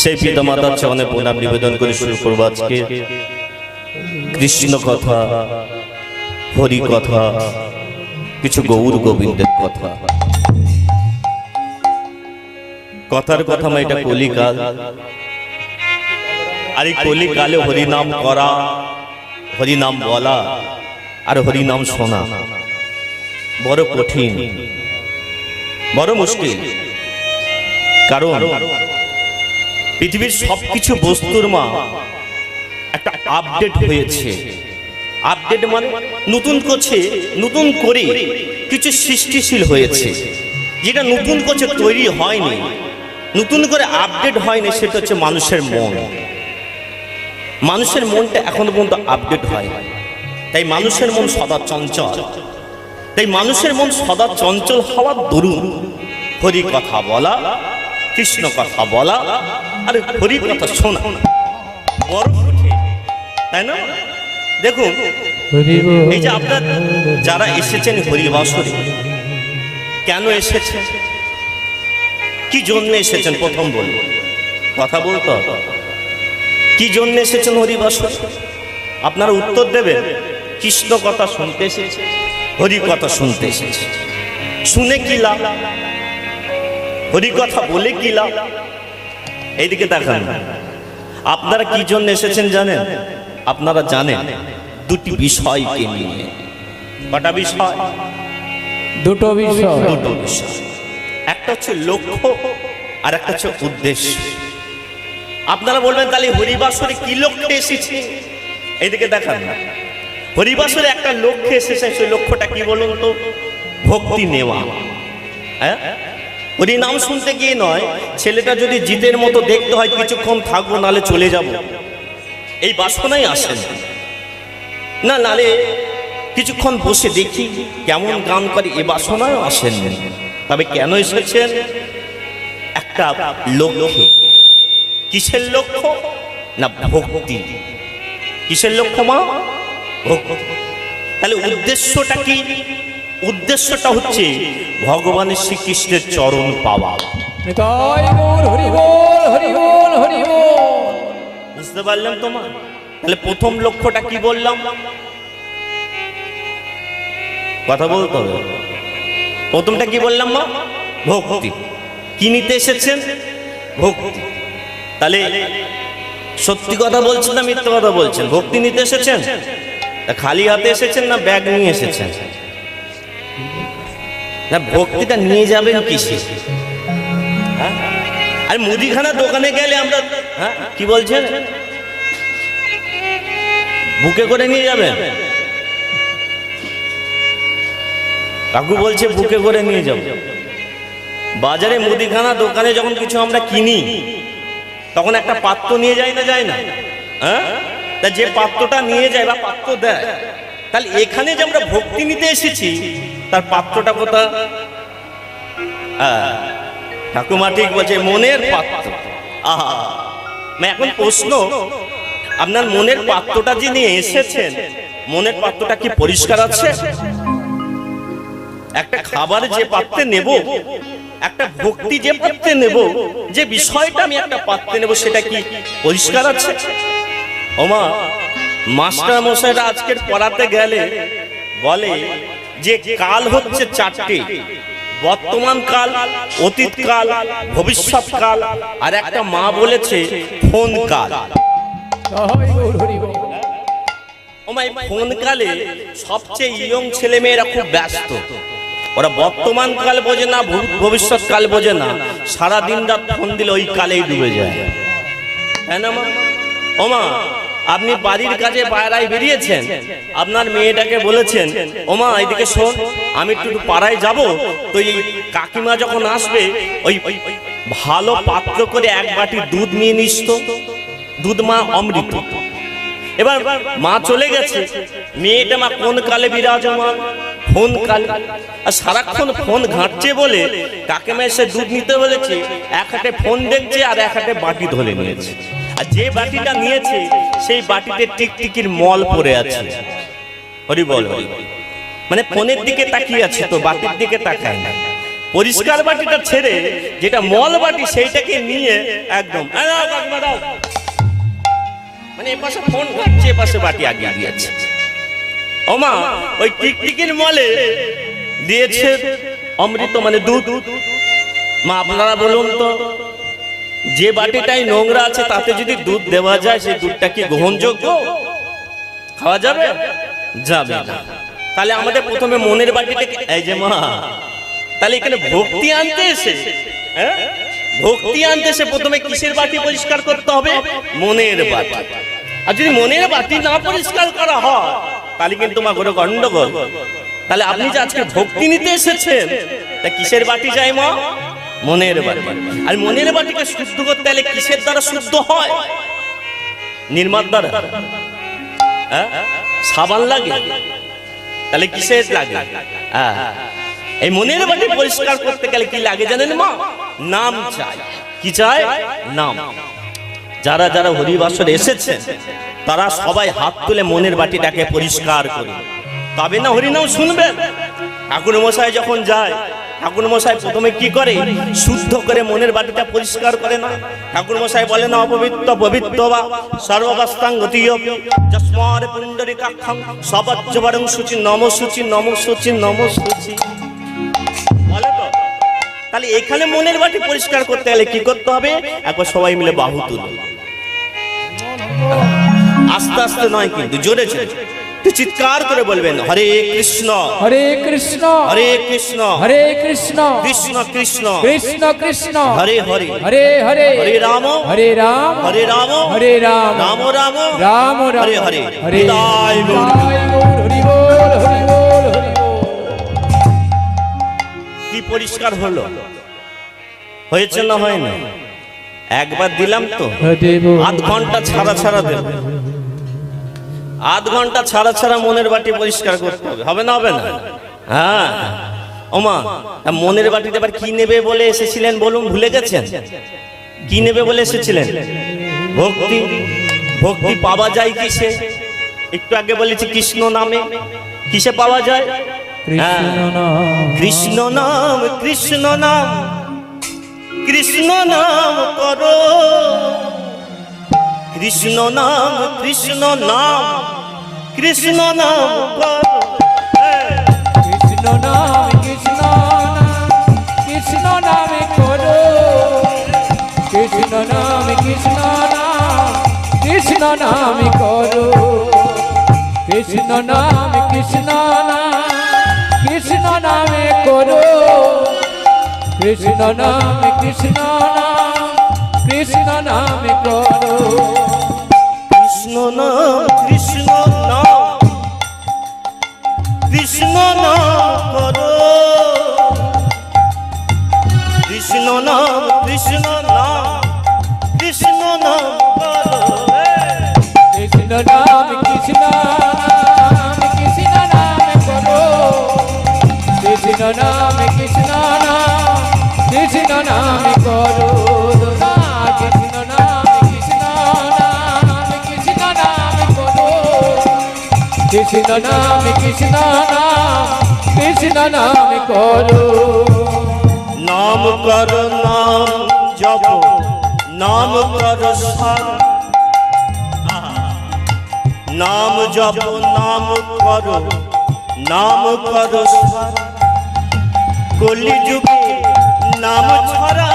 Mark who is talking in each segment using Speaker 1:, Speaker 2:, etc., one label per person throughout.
Speaker 1: সেই পিতা মাতার চরণে প্রণাম নিবেদন করে শুরু করব আজকে। কৃষ্ণ কথা হরি কথা কিছু গৌর গোবিন্দের কথা। কথার কথা মা এটা কলিকাল। আর এই কলিকালে হরিনাম করা, হরিনাম বলা, আর হরিনাম শোনা, বড় কঠিন, বড় মুশকিল। কারণ পৃথিবীর সবকিছু বস্তুর মা একটা আপডেট হয়েছে। আপডেট মানে নতুন করছে, নতুন করে কিছু সৃষ্টিশীল হয়েছে। যেটা নতুন করছে তৈরি হয়নি, নতুন করে আপডেট হয়নি সেটা হচ্ছে মানুষের মন। মানুষের মনটা এখনও পর্যন্ত আপডেট হয় তাই মানুষের মন সদা চঞ্চল। তাই মানুষের মন সদা চঞ্চল হওয়ার দরুন। হরি কথা বলা কৃষ্ণ কথা বলা আর হরি কথা শোনা। বড় তাই না? দেখুন, এই যে আপনার যারা এসেছেন হরিবাসরে কেন এসেছেন? কি জন্য এসেছেন? প্রথম বলব কথা বলতো কি জন্য এসেছেন হরিবাসরে আপনারা উত্তর দেবেন, কৃষ্ণ কথা শুনতে এসেছে, হরি কথা শুনতে এসেছে। শুনে কি লাভ? হরি কথা বলে কি লাভ? এইদিকে দেখান। আপনারা কি জন্য এসেছেন জানেন? আপনারা জানেন দুটি বিষয়কে নিয়ে। কটা বিষয়?
Speaker 2: দুটো বিষয়।
Speaker 1: দুটো বিষয়। একটা হচ্ছে লক্ষ্য আর একটা হচ্ছে উদ্দেশ্য। আপনারা বলবেন তাহলে হরিবাসরে কি লক্ষ্যে এসেছে? এইদিকে দেখান। না হরিবাসরে একটা লক্ষ্যে এসেছে সেই লক্ষ্যটা কি বলুন তো? ভক্তি নেওয়া। হ্যাঁ? হরি নাম শুনতে গিয়ে নয়, ছেলেটা যদি জিতের মতো দেখতে হয় কিছুক্ষণ থাকব নালে চলে যাব। এই বাসনাই আসেন না। নালে কিছুক্ষণ বসে দেখি কেমন গান করে, এ বাসনায় আসেন তবে কেন এসেছেন? একটা লক্ষ্যে। কিসের লক্ষ্য? না, ভক্তি। কিসের লক্ষ্য মা? ভক্তি। তাহলে উদ্দেশ্যটা কি? উদ্দেশ্যটা হচ্ছে ভগবানের শ্রীকৃষ্ণের চরণ পাওয়া। বুঝতে পারলাম তোমার তাহলে প্রথম লক্ষ্যটা কি বললাম? কথা বলতে হবে। প্রথমটা কি বললাম মা? ভক্তি। কি নিতে এসেছেন? ভক্তি। তাহলে সত্যি কথা বলছেন না মিথ্যে কথা বলছেন? ভক্তি নিতে এসেছেন? খালি হাতে এসেছেন না ব্যাগ নিয়ে এসেছেন? না, ভক্তিটা নিয়ে যাবেন কিসে? হ্যাঁ? আর মুদিখানা দোকানে গেলে আমরা হ্যাঁ কি বলছেন? বুকে করে নিয়ে যাবেন? কাকু বলছে বুকে করে নিয়ে যাব। বাজারে মুদিখানা দোকানে যখন কিছু আমরা কিনি, তখন একটা পাত্র নিয়ে যায় না যায় না? হ্যাঁ? তা যে পাত্রটা নিয়ে যায় বা পাত্র দেয় তাহলে এখানে যে আমরা ভক্তি নিতে এসেছি, তার পাত্রটা কোথা ঠাকুমা ঠিক বলছে, মনের পাত্র। আহা এখন প্রশ্ন, আপনার মনের পাত্রটা যিনি এসেছেন, মনের পাত্রটা কি পরিষ্কার আছে? একটা খাবার যে পাত্রে নেব, একটা ভক্তি যে পাত্রে নেব, যে বিষয়টা আমি একটা পাত্রে নেব, সেটা কি পরিষ্কার আছে? ওমা মাস্টার মশাইরা আজকের পড়াতে গেলে বলে যে কাল হচ্ছে চারটে। বর্তমান কাল, অতীত কাল, ভবিষ্যৎ কাল। আর একটা মা বলেছে, ফোন কাল। ফোন কালে সবচেয়ে ইয়ং ছেলে মেয়েরা খুব ব্যস্ত। ওরা বর্তমান কাল বোঝে না, ভবিষ্যৎ কাল বোঝে না। সারা দিন রাত ফোন দিলে ওই কালেই ডুবে যায়। তাই না মা? ওমা আপনি বাড়ির কাজে পায়রায় বেরিয়েছেন। আপনার মেয়েটাকে বলেছেন ওমা এদিকে শোন আমি একটু পাড়ায় যাব তো এই কাকিমা যখন আসবে ওই ওই ভালো পাত্র করে এক বাটি দুধ নিয়ে নিস তো। দুধ মা অমৃত। এবার মা চলে গেছে। মেয়েটা মা কোন কালে বিরাজমান? ফোন কাল। আর সারাক্ষণ ফোন ঘাঁটছে বলে কাকিমা এসে দুধ নিতে বলেছে এক হাতে ফোন দেখছে আর এক হাতে বাটি ধরে নিয়েছে। আর যে বাটিটা নিয়েছে, সেই বাটিতে টিকটিকির মল পড়ে আছে হরি বল। মানে ফোনের দিকে তাকিয়ে আছে তো, বাটির দিকে তাকায় না পরিষ্কার বাটিটা ছেড়ে যেটা মল বাটি, সেইটাকে নিয়ে একদম। মানে এপাশে ফোন ঘাটছে, এপাশে বাটি আগিয়ে দিয়েছে ওমা, ওই টিকটিকির মলে দিয়েছে অমৃত মানে দুধ মা, আপনারা বলুন তো যে বাটিটাই নোংরা আছে, তাতে যদি দুধ দেওয়া যায়, সেই দুধটা কি গ্রহণযোগ্য? খাওয়া যাবে? যাবে না। তাহলে আমাদের প্রথমে মনের বাটিটাকে এই যে মা, তাহলে এখানে ভক্তি আনতে এসে হ্যাঁ? ভক্তি আনতে এসে প্রথমে কিসের বাটি পরিষ্কার করতে হবে? মনের বাটি। আর যদি মনের বাটি না পরিষ্কার করা হয়, তাহলে কিন্তু মা কোনো গন্ডগোল। তাহলে আপনি যে আজকে ভক্তি নিতে এসেছেন, তা কিসের বাটি যায় মা? মনের বাটি আর মনের বাটিকে শুদ্ধ করতে হলে কিসের দ্বারা শুদ্ধ হয়? নির্মাত দ্বারা। হ্যাঁ? সাবান লাগে। তাহলে কিসের লাগে? হ্যাঁ। এই মনের বাটি পরিষ্কার করতে গেলে কি লাগে জানেন মা? নাম চাই। কি চাই? নাম। যারা যারা হরিবাসর এসেছে, তারা সবাই হাত তুলে মনের বাটিটাকে পরিষ্কার করে তবে না হরিনাম শুনবেন? ঠাকুর মশাই যখন যায় প্রথমে কি করে? শুদ্ধ করে মনের পরিষ্কার করে না বলে না অপবিত্র পবিত্র বা তাহলে এখানে মনের বাটি পরিষ্কার করতে গেলে কি করতে হবে? একবার সবাই মিলে বাহু তুলবে আস্তে আস্তে নয় কিন্তু, জোরে জোরে। একটু চিৎকার করে বলবেন হরে কৃষ্ণ।
Speaker 2: হরে কৃষ্ণ।
Speaker 1: হরে কৃষ্ণ।
Speaker 2: হরে কৃষ্ণ।
Speaker 1: কৃষ্ণ কৃষ্ণ।
Speaker 2: কৃষ্ণ কৃষ্ণ।
Speaker 1: হরে হরে।
Speaker 2: হরে হরে।
Speaker 1: হরে রাম।
Speaker 2: হরে রাম।
Speaker 1: হরে রাম।
Speaker 2: হরে রাম।
Speaker 1: রাম রাম।
Speaker 2: রাম
Speaker 1: হরে হরে।
Speaker 2: হরে।
Speaker 1: হৃদয় গৌর।
Speaker 2: হৃদয় গৌর, হরি বল হরি বল হরি বল।
Speaker 1: কি পরিষ্কার হলো? হয়েছে না হয় না একবার দিলাম তো? আধ ঘণ্টা ছাড়া ছাড়া দেব। আধ ঘণ্টা ছাড়া ছাড়া মনের বাটি পরিষ্কার করতে হবে। হবে না হবে না? হ্যাঁ। ওমা মনের বাটিতে এবার কি নেবে বলে এসেছিলেন বলুন ভুলে গেছেন? কি নেবে বলে এসেছিলেন? ভক্তি? ভক্তি পাওয়া যায় কিসে? একটু আগে বলেছি কৃষ্ণ নামে। কিসে পাওয়া যায়? হ্যাঁ।
Speaker 2: কৃষ্ণ
Speaker 1: কৃষ্ণ নাম কৃষ্ণ নাম। কৃষ্ণ নাম করো। কৃষ্ণ নাম কৃষ্ণ নাম কৃষ্ণ নাম
Speaker 2: কৃষ্ণ নাম কৃষ্ণ কৃষ্ণ নামে করো। কৃষ্ণ নাম কৃষ্ণ নাম, কৃষ্ণ নামে করো। কৃষ্ণ নাম কৃষ্ণ নাম কৃষ্ণ নামে করো কৃষ্ণ নাম কৃষ্ণ নাম। কৃষ্ণ নামে করো।
Speaker 1: কৃষ্ণ নাম কৃষ্ণ নাম কৃষ্ণ নাম করো। কৃষ্ণ নাম কৃষ্ণ নাম কৃষ্ণ নাম করো।
Speaker 2: কৃষ্ণ নাম কৃষ্ণ নাম কৃষ্ণ নাম করো। কৃষ্ণ নাম কৃষ্ণ নাম কৃষ্ণ নাম করো। কৃষ্ণ নাম কৃষ্ণ নাম কৃষ্ণ নাম করো। নাম কর,
Speaker 1: নাম জপ, নাম কর সার নাম জপ, নাম কর নাম কর সার কলি যুগে নাম ছড়া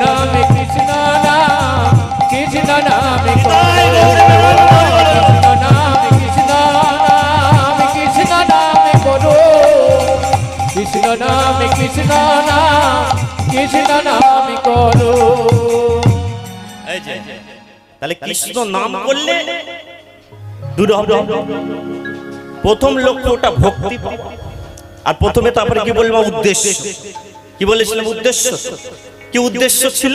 Speaker 2: নাম কৃষ্ণ নাম কৃষ্ণ নাম কৃষ্ণ নাম কৃষ্ণ নাম কৃষ্ণ নাম করো কৃষ্ণ নাম কৃষ্ণ নাম কৃষ্ণ নাম করো
Speaker 1: তাহলে কৃষ্ণ নাম করলে প্রথম লক্ষ্যটা ভক্তি। পাওয়া। আর প্রথমে তারপরে কি বলব, উদ্দেশ্য। কি বলেছিলাম, উদ্দেশ্য? কি উদ্দেশ্য ছিল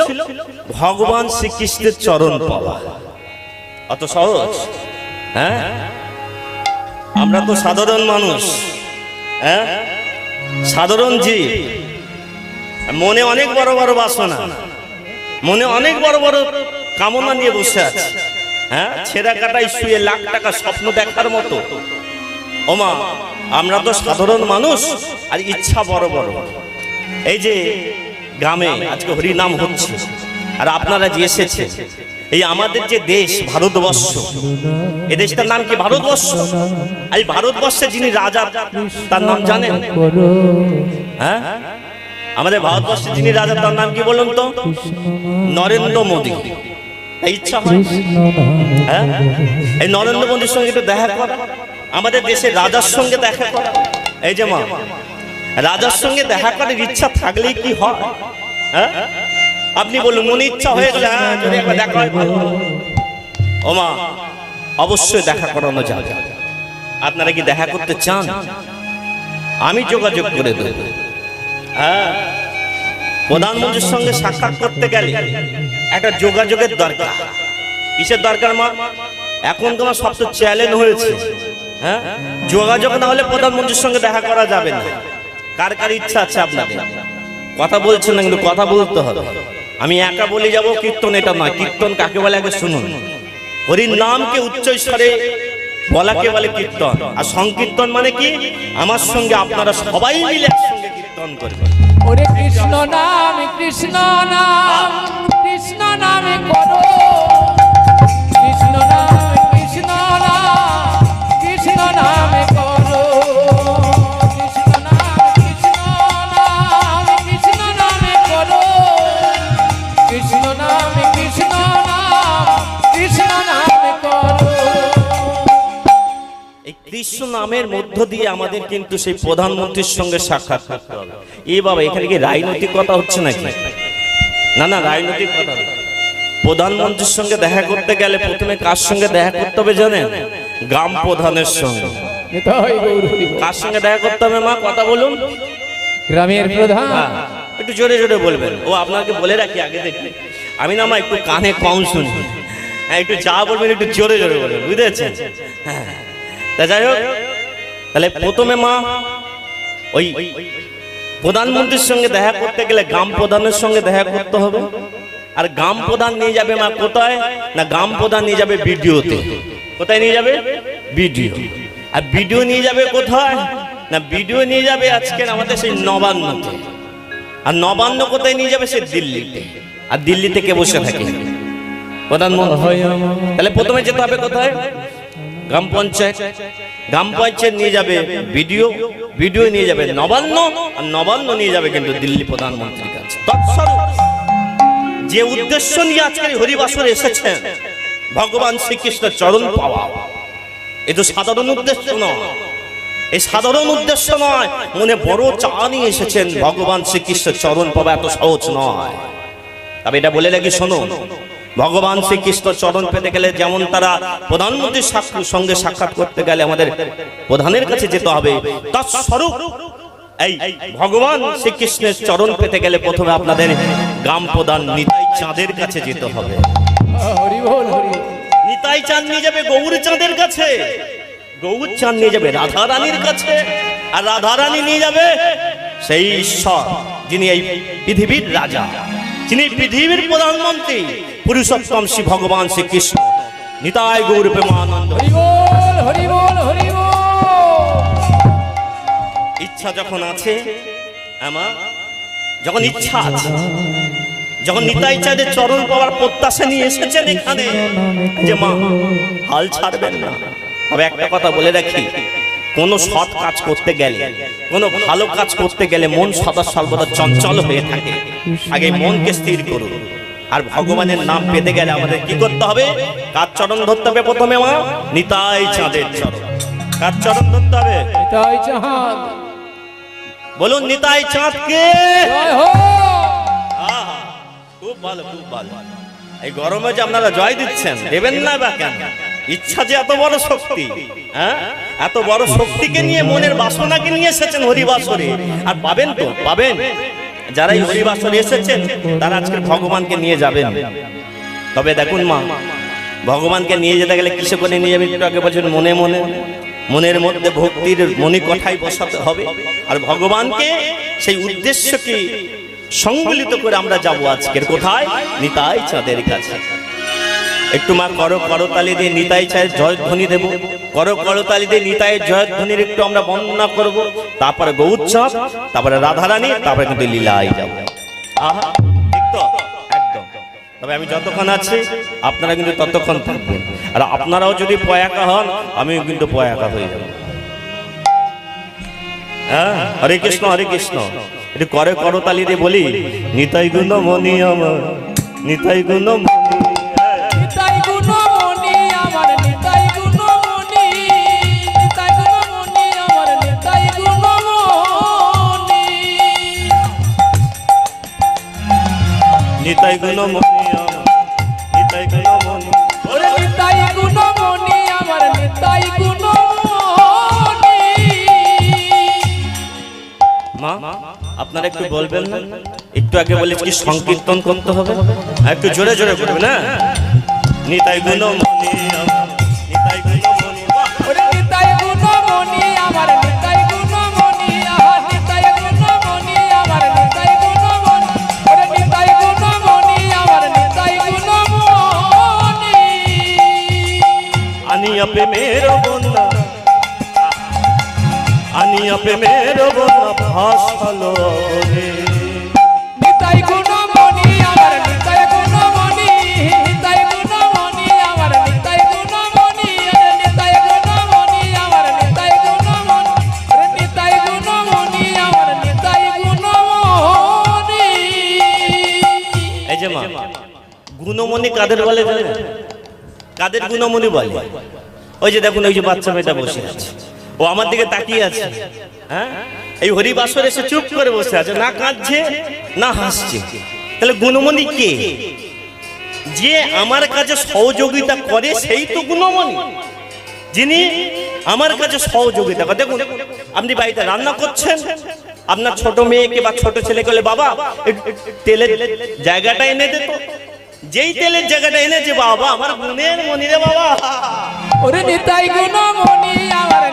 Speaker 1: ভগবান শ্রীকৃষ্ণের চরণ পাওয়া। অত সহজ? হ্যাঁ? আমরা তো সাধারণ মানুষ। হ্যাঁ? সাধারণ জীব। মনে অনেক বড় বড় বাসনা। মনে অনেক বড় বড় কামনা নিয়ে বসে আছে। হ্যাঁ? ছেঁড়া কাটাই শুয়ে লাখ টাকা স্বপ্ন দেখার মতো। ওমা, আমরা তো সাধারণ মানুষ আর ইচ্ছা বড় বড়। এই যে গ্রামে আজকে হরি নাম হচ্ছে। আর আপনারা যে এসেছে, এই আমাদের যে দেশ, ভারতবর্ষ এই দেশটার নাম কি ভারতবর্ষ? এই ভারতবর্ষে যিনি রাজা, তার নাম জানেন? হ্যাঁ? আমাদের ভারতবর্ষে যিনি রাজা, তার নাম কি বলুন তো? নরেন্দ্র মোদী। ইচ্ছা হয়? হ্যাঁ? এই নরেন্দ্র মোদীর সঙ্গে একটু দেখা করা। আমাদের দেশের রাজার সঙ্গে দেখা করা। এই যে মা রাজার সঙ্গে দেখা করার ইচ্ছা থাকলেই কি হয়? হ্যাঁ? আপনি বলুন মনে ইচ্ছা হয়ে গেলে হ্যাঁ যদি একবার দেখা হয় ভালো হলো। ও মা অবশ্যই দেখা করানো যাবে। আপনারা কি দেখা করতে চান? আমি যোগাযোগ করে দেব। হ্যাঁ। প্রধানমন্ত্রীর সঙ্গে সাক্ষাৎ করতে গেলে একটা যোগাযোগের দরকার। কিসের দরকার মা? এখন তোমার সব তো চ্যালেঞ্জ হয়েছে। হ্যাঁ? যোগাযোগ না হলে প্রধানমন্ত্রীর সঙ্গে দেখা করা যাবে না। কার কার ইচ্ছা আছে আপনাদের? কথা বলছেন না, কিন্তু কথা বলতে হবে। আমি একা বলে যাব, কীর্তন এটা নয়। কীর্তন কাকে বলে? আগে শুনুন। হরির নামকে উচ্চ স্বরে বলাকে বলে কীর্তন। আর সংকীর্তন মানে কি? আমার সঙ্গে আপনারা সবাই মিলে একসঙ্গে কীর্তন করবেন।
Speaker 2: ওরে কৃষ্ণ নাম কৃষ্ণ নাম, কৃষ্ণ নামে করো। কৃষ্ণ নাম।
Speaker 1: নামের মধ্য দিয়ে আমাদের কিন্তু সেই প্রধানমন্ত্রীর সঙ্গে সাক্ষাৎ করতে হবে। এ বাবা এখানে কি রাজনৈতিক কথা হচ্ছে নাকি? না না রাজনৈতিক কথা প্রধানমন্ত্রীর সঙ্গে দেখা করতে গেলে প্রথমে কার সঙ্গে দেখা করতে হবে জানেন? গ্রাম প্রধানের সঙ্গে। কার সঙ্গে দেখা করতে হবে মা? কথা বলুন।
Speaker 2: গ্রামের প্রধান।
Speaker 1: হ্যাঁ, একটু জোরে জোরে বলবেন। ও আপনাকে বলে রাখি আগে দেখি। আমি না মা একটু কানে কম শুনি। হ্যাঁ একটু যা বলবেন একটু জোরে জোরে বলবেন বুঝেছেন হ্যাঁ। তা যাই হোক তাহলে প্রথমে মা, ওই প্রধানমন্ত্রীর সঙ্গে দেখা করতে গেলে গ্রাম প্রধানের সঙ্গে দেখা করতে হবে। আর গ্রাম প্রধান নিয়ে যাবে মা কোথায়? না, গ্রাম প্রধান নিয়ে যাবে ভিডিওতে। কোথায় নিয়ে যাবে? ভিডিও। আর ভিডিও নিয়ে যাবে কোথায়? না, ভিডিও নিয়ে যাবে আজকে আমাদের সেই নবান্নতে। আর নবান্ন কোথায় নিয়ে যাবে? সে দিল্লিতে। আর দিল্লিতে কে বসে থাকে? প্রধানমন্ত্রী। তাহলে প্রথমে যেতে হবে কোথায়? গ্রাম পঞ্চায়েত। গ্রাম পঞ্চায়েত নিয়ে যাবে ভিডিও ভিডিও নিয়ে যাবে নবান্ন, আর নবান্ন নিয়ে যাবে কিন্তু দিল্লি প্রধানমন্ত্রীর কাছে। যে উদ্দেশ্য নিয়ে আজকে হরিবাসর এসেছেন, ভগবান শ্রীকৃষ্ণের চরণ পাওয়া। এ তো সাধারণ উদ্দেশ্য নয়। এই সাধারণ উদ্দেশ্য নয়। মনে বড় চা নিয়ে এসেছেন, ভগবান শ্রীকৃষ্ণের চরণ পাওয়া এত সহজ নয়। তবে এটা বলে রাখি, শোনো ভগবান শ্রীকৃষ্ণ চরণ পেতে গেলে যেমন তারা প্রধানমন্ত্রীর সঙ্গে সাক্ষাৎ করতে গেলে আমাদের প্রধানের কাছে যেতে হবে। তৎস্বরূপ এই ভগবান শ্রীকৃষ্ণের চরণ পেতে গেলে প্রথমে আপনাদের গ্রাম প্রধান নিতাই চাঁদের কাছে যেতে হবে।
Speaker 2: হরি বল হরি
Speaker 1: নিতাই চাঁদ নিয়ে যাবে গৌর চাঁদের কাছে। গৌর চাঁদ নিয়ে যাবে রাধা রানীর কাছে। আর রাধা রানী নিয়ে যাবে সেই ঈশ্বর যিনি এই পৃথিবীর রাজা। যিনি পৃথিবীর প্রধানমন্ত্রী পুরুষোত্তম শ্রী ভগবান শ্রীকৃষ্ণ। নিতাই গৌর প্রেমানন্দ
Speaker 2: হরি বল হরি বল হরি বল।
Speaker 1: ইচ্ছা যখন আছে আমার যখন ইচ্ছা আছে যখন নিতাই চাঁদের চরণ পাওয়ার প্রত্যাশা নিয়ে এসেছেন এখানে যে মা হাল ছাড়বেন না। তবে একটা কথা বলে রাখি কোন সৎ কাজ করতে গেলে কোন ভালো কাজ করতে গেলে মন সদা সর্বদা চঞ্চল হয়ে থাকে। আগে মনকে স্থির করুন। আর ভগবানের নাম পেতে গেলে আমাদের কি করতে হবে? কার চরণ ধরতে হবে প্রথমে মা? নিতাই চাঁদের চরণ। কার চরণ ধরতে হবে?
Speaker 2: নিতাই চাঁদ।
Speaker 1: বলুন নিতাই চাঁদকে
Speaker 2: জয় হো!
Speaker 1: আহা, খুব ভালো খুব ভালো। এই গরমে যে আপনারা জয় দিচ্ছেন দেবেন না বা কেন? ইচ্ছা যে এত বড় শক্তি হ্যাঁ? এত বড় শক্তিকে নিয়ে মনের বাসনাকে নিয়ে এসেছেন হরিবাসরে। আর পাবেন তো, পাবেন। যারা এই হরিবাসরে এসেছেন, তারা আজকে ভগবানকে নিয়ে যাবেন। তবে দেখুন মা, ভগবানকে নিয়ে যেতে গেলে কিসে করে নিয়ে যাবেন একটু আগে বলছেন মনে মনে। মনের মধ্যে ভক্তির মনি কথাই বসাতে হবে। আর ভগবানকে সেই উদ্দেশ্যকে সংবলিত করে আমরা যাব আজকের কোথায়? নিতাই চাঁদের কাছে। একটু মা করো করতালি দিয়ে নিতাই চায় জয়ধ্বনি দেব। করো করতালি দিয়ে নিতাই জয়ধ্বনির একটু আমরা বর্ণনা করব। তারপরে গৌচ্ছব তারপরে রাধারানী, তারপরে কিন্তু লীলাই যাব। আহা ঠিক তো একদম। তবে আমি যতক্ষণ আছি, আপনারা কিন্তু ততক্ষণ থাকবেন। আর আপনারাও যদি পয়াকা হন, আমিও কিন্তু পয়াকা হয়ে যাব। হ্যাঁ হরে কৃষ্ণ হরে কৃষ্ণ। একটু করে করতালি দিয়ে বলি, নিতাই গুণ মনি আমার, নিতাই গুণ একটু বলবেন না? একটু আগে বলে কি সংকীর্তন করতে হবে? আর একটু জোরে জোরে বলবেন না নিতাই গুণ আমার নিতাই গুণ বাহ!
Speaker 2: ওরে নিতাই গুণমণি আমার নিতাই নিতাই আমার নিতাই নিতাই আমার নিতাই
Speaker 1: ভাসালো
Speaker 2: আমার নিতাই নিতাই আমার নিতাই
Speaker 1: এই যে মা গুণমণি কাদের বলে কাদের গুণমণি বলে? ওই যে দেখুন ওই যে বাচ্চা মেয়েটা বসে আছে। ও আমার দিকে তাকিয়ে আছে। হ্যাঁ? এই হরিবাসর এসে চুপ করে বসে আছে, না কাঁদছে, না হাসছে। তাহলে গুণমণি কে? যে আমার কাছে সহযোগিতা করে, সেই তো গুণমণি। যিনি আমার কাছে সহযোগিতা করে। দেখুন, আপনি বাড়িতে রান্না করছেন, আপনার ছোট মেয়েকে বা ছোট ছেলেকে বলে, বাবা তেলের জায়গাটা এনে দে যেই তেলের জায়গাটা এনেছে বাবা, আমার গুণের মনি রে বাবা।
Speaker 2: ওরে নিতাই গুণমণি, আমার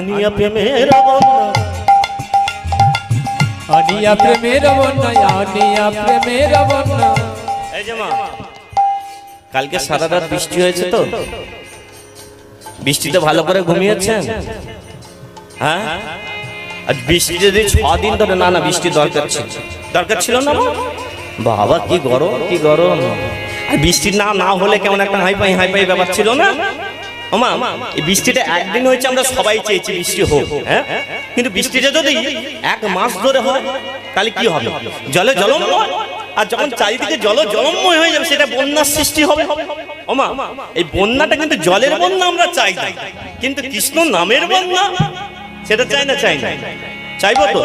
Speaker 1: আনিয়া প্রেমের
Speaker 2: আনিয়া প্রেমের আনিয়া প্রেমের বন্যা
Speaker 1: এই যে মা কালকে সারা রাত বৃষ্টি হয়েছে তো? বৃষ্টিতে ভালো করে ঘুমিয়েছেন? হ্যাঁ? আজ বৃষ্টি যদি দিন ধরে না না বৃষ্টি দরকার ছিল। দরকার ছিল না? বাবা কি গরম কি গরম। আর বৃষ্টি না না হলে কেমন একটা হাই পাই হাই পাই ব্যাপার ছিল না? ওমা, এই বৃষ্টিটা একদিন হয়েছে, আমরা সবাই চেয়েছি বৃষ্টি হোক হ্যাঁ? কিন্তু বৃষ্টিটা যদি এক মাস ধরে হয়, তাহলে কি হবে? জলে জলময়? আর যখন চারিদিকে জল জলময় হয়ে যাবে, সেটা বন্যার সৃষ্টি হবে। ওমা, এই বন্যাটা কিন্তু জলের বন্যা আমরা চাই না। কিন্তু কৃষ্ণ নামের বন্যা, সেটা চাই না চাই না? চাইব তো?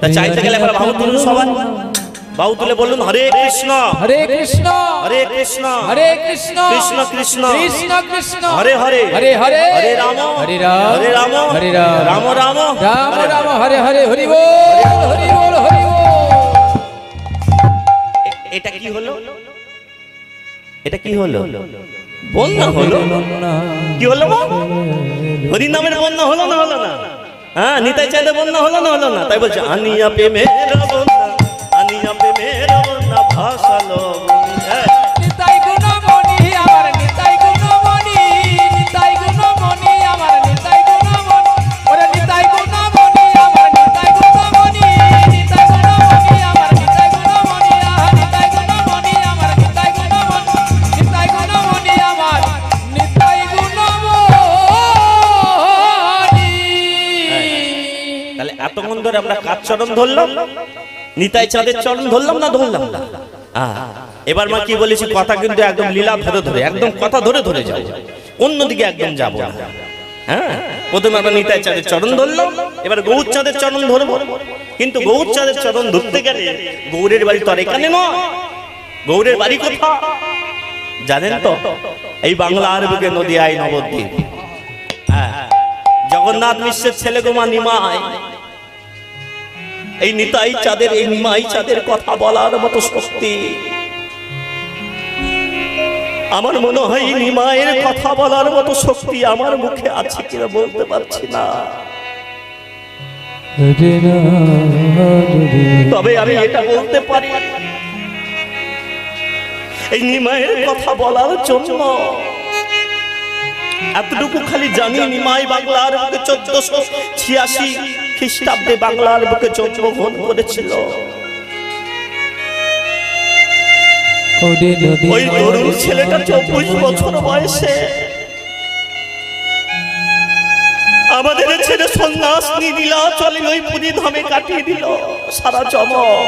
Speaker 1: তা চাইতে গেলে আমরা ভাবু সবাই। বাবু তুলে বলুন হরে কৃষ্ণ।
Speaker 2: হরে কৃষ্ণ।
Speaker 1: হরে কৃষ্ণ।
Speaker 2: হরে কৃষ্ণ।
Speaker 1: কৃষ্ণ কৃষ্ণ।
Speaker 2: কৃষ্ণ কৃষ্ণ।
Speaker 1: হরে হরে।
Speaker 2: হরে হরে।
Speaker 1: হরে রাম।
Speaker 2: হরে রাম।
Speaker 1: হরে রাম।
Speaker 2: হরে রাম।
Speaker 1: রাম রাম।
Speaker 2: রাম রাম। হরে হরে হরি বল। হরি বল হরি বল।
Speaker 1: এটা কি হলো? এটা কি হলো? বন্যা হলো? কি হলো? হরি নামের বন্যা হলো না হলো না। হ্যাঁ নিতাই চাইলে বন্যা হলো না হলো না। তাই বলছে আনিয়া প্রেমের বন্যা
Speaker 2: আমরা
Speaker 1: কার চরণ ধরলাম? নিতাই চাঁদের চরণ ধরলাম না ধরলাম না? এবার মা কি বলেছি, কথা কিন্তু একদম লীলা ধরে ধরে, একদম কথা ধরে ধরে যাব অন্যদিকে একদম যাব না। হ্যাঁ? প্রথমে আমরা নিতাই চাঁদের চরণ ধরলাম, এবার গৌর চাঁদের চরণ কিন্তু গৌর চাঁদের চরণ ধরতে গেলে গৌরের বাড়ি তো এখানে নয়। গৌরের বাড়ি জানেন তো, এই বাংলার বুকে নদী আই নবদ্বীপ। হ্যাঁ। জগন্নাথ মিশ্রের ছেলে গোমা নিমাই। এই নিতাই চাঁদের, এই নিমাই চাঁদের কথা বলার মতো শক্তি। আমার মনে হয় নিমায়ের কথা বলার মতো শক্তি আমার মুখে আছে কিনা বলতে পারছি না। তবে আমি এটা বলতে পারি। এই নিমায়ের কথা বলার জন্য এতটুকু খালি জানি নিমাই বাংলার বুকে চোদ্দশো ছিয়াশি খ্রিস্টাব্দে বাংলার বুকে জন্মগ্রহণ করেছিল। ওই তরুণ ছেলেটা চব্বিশ বছর বয়সে আমাদের ছেলে সন্ন্যাস নিয়ে দিল চলে ওই পুরী ধামে কাটিয়ে দিল সারা চমক